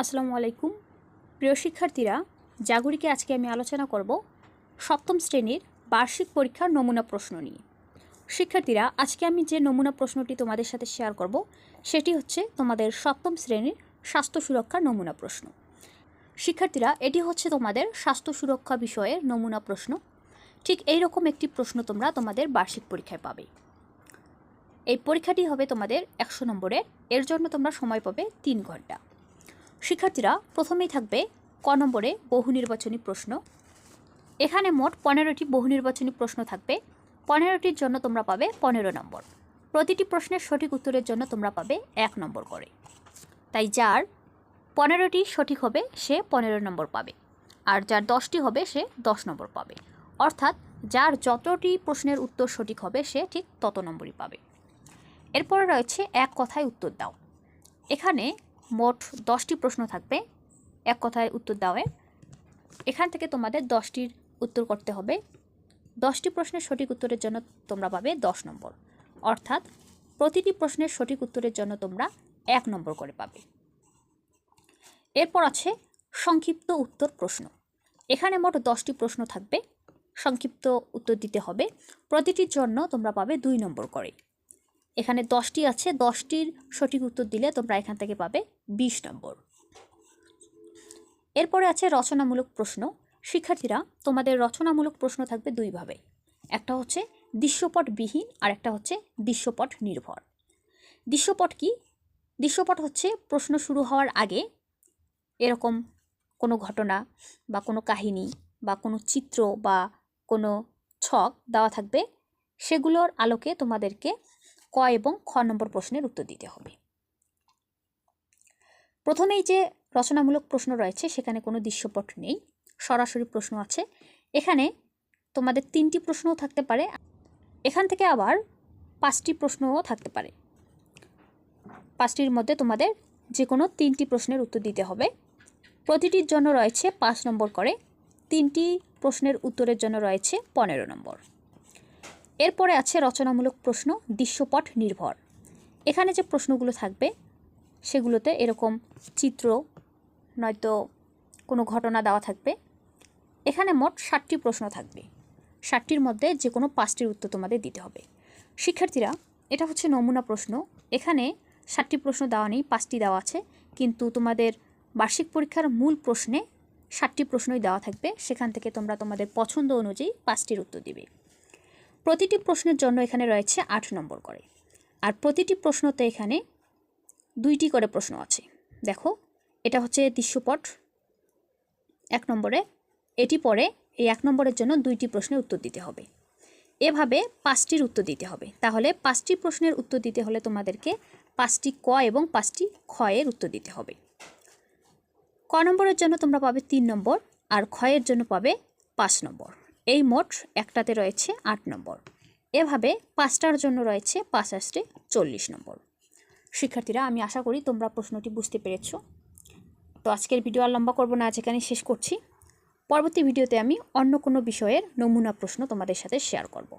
আসসালামু আলাইকুম। প্রিয় শিক্ষার্থীরা, জাগরিকে আজকে আমি আলোচনা করব সপ্তম শ্রেণির বার্ষিক পরীক্ষার নমুনা প্রশ্ন নিয়ে। শিক্ষার্থীরা, আজকে আমি যে নমুনা প্রশ্নটি তোমাদের সাথে শেয়ার করব, সেটি হচ্ছে তোমাদের সপ্তম শ্রেণির স্বাস্থ্য সুরক্ষার নমুনা প্রশ্ন। শিক্ষার্থীরা, এটি হচ্ছে তোমাদের স্বাস্থ্য সুরক্ষা বিষয়ের নমুনা প্রশ্ন। ঠিক এই রকম একটি প্রশ্ন তোমরা তোমাদের বার্ষিক পরীক্ষায় পাবে। এই পরীক্ষাটি হবে তোমাদের একশো নম্বরের, এর জন্য তোমরা সময় পাবে তিন ঘণ্টা। শিক্ষার্থীরা প্রথমেই থাকবে ক নম্বরে বহু নির্বাচনী প্রশ্ন। এখানে মোট পনেরোটি বহু নির্বাচনী প্রশ্ন থাকবে। পনেরোটির জন্য তোমরা পাবে পনেরো নম্বর। প্রতিটি প্রশ্নের সঠিক উত্তরের জন্য তোমরা পাবে এক নম্বর করে। তাই যার পনেরোটি সঠিক হবে, সে পনেরো নম্বর পাবে। আর যার দশটি হবে, সে দশ নম্বর পাবে। অর্থাৎ যার যতটি প্রশ্নের উত্তর সঠিক হবে, সে ঠিক তত নম্বরই পাবে। এরপরে রয়েছে এক কথায় উত্তর দাও। এখানে মোট দশটি প্রশ্ন থাকবে। এক কথায় উত্তর দাওয়ের এখান থেকে তোমাদের দশটির উত্তর করতে হবে। দশটি প্রশ্নের সঠিক উত্তরের জন্য তোমরা পাবে দশ নম্বর। অর্থাৎ প্রতিটি প্রশ্নের সঠিক উত্তরের জন্য তোমরা এক নম্বর করে পাবে। এরপর আছে সংক্ষিপ্ত উত্তর প্রশ্ন। এখানে মোট দশটি প্রশ্ন থাকবে। সংক্ষিপ্ত উত্তর দিতে হবে। প্রতিটির জন্য তোমরা পাবে দুই নম্বর করে। এখানে দশটি আছে, দশটির সঠিক উত্তর দিলে তোমরা এখান থেকে পাবে বিশ নম্বর। এরপরে আছে রচনামূলক প্রশ্ন। শিক্ষার্থীরা, তোমাদের রচনামূলক প্রশ্ন থাকবে দুইভাবে একটা হচ্ছে দৃশ্যপটবিহীন আর একটা হচ্ছে দৃশ্যপট নির্ভর। দৃশ্যপট কি? দৃশ্যপট হচ্ছে প্রশ্ন শুরু হওয়ার আগে এরকম কোনো ঘটনা বা কোনো কাহিনী বা কোনো চিত্র বা কোনো ছক দেওয়া থাকবে। সেগুলোর আলোকে তোমাদেরকে ক এবং খ নম্বর প্রশ্নের উত্তর দিতে হবে। প্রথমেই যে রচনামূলক প্রশ্ন রয়েছে, সেখানে কোনো দৃশ্যপট নেই, সরাসরি প্রশ্ন আছে। এখানে তোমাদের তিনটি প্রশ্নও থাকতে পারে। এখান থেকে আবার পাঁচটি প্রশ্নও থাকতে পারে। পাঁচটির মধ্যে তোমাদের যে কোনো তিনটি প্রশ্নের উত্তর দিতে হবে। প্রতিটির জন্য রয়েছে পাঁচ নম্বর করে, তিনটি প্রশ্নের উত্তরের জন্য রয়েছে পনেরো নম্বর। এরপরে আছে রচনামূলক প্রশ্ন, দৃশ্যপট নির্ভর। এখানে যে প্রশ্নগুলো থাকবে, সেগুলোতে এরকম চিত্র, নয়তো কোনো ঘটনা দেওয়া থাকবে। এখানে মোট ষাটটি প্রশ্ন থাকবে। ষাটটির মধ্যে যে কোনো পাঁচটির উত্তর তোমাদের দিতে হবে। শিক্ষার্থীরা, এটা হচ্ছে নমুনা প্রশ্ন। এখানে ষাটটি প্রশ্ন দেওয়া নেই, পাঁচটি দেওয়া আছে, কিন্তু তোমাদের বার্ষিক পরীক্ষার মূল প্রশ্নে ষাটটি প্রশ্নই দেওয়া থাকবে। সেখান থেকে তোমরা তোমাদের পছন্দ অনুযায়ী পাঁচটির উত্তর দিবে। প্রতিটি প্রশ্নের জন্য এখানে রয়েছে আট নম্বর করে। আর প্রতিটি প্রশ্নতে এখানে দুইটি করে প্রশ্ন আছে। দেখো, এটা হচ্ছে দৃশ্যপট। এক নম্বরে, এটি পরে এই এক নম্বরের জন্য দুইটি প্রশ্নের উত্তর দিতে হবে। এভাবে পাঁচটির উত্তর দিতে হবে। তাহলে পাঁচটি প্রশ্নের উত্তর দিতে হলে তোমাদেরকে পাঁচটি ক এবং পাঁচটি ক্ষয়ের উত্তর দিতে হবে। ক নম্বরের জন্য তোমরা পাবে তিন নম্বর, আর ক্ষয়ের জন্য পাবে পাঁচ নম্বর। এই মোট একটাতে রয়েছে আট নম্বর। এভাবে পাঁচটার জন্য রয়েছে পাঁচ আসতে চল্লিশ নম্বর। শিক্ষার্থীরা, আমি আশা করি তোমরা প্রশ্নটি বুঝতে পেরেছ। তো আজকের ভিডিও আর লম্বা করব না যেখানে শেষ করছি। পরবর্তী ভিডিওতে আমি অন্য কোনো বিষয়ের নমুনা প্রশ্ন তোমাদের সাথে শেয়ার করব।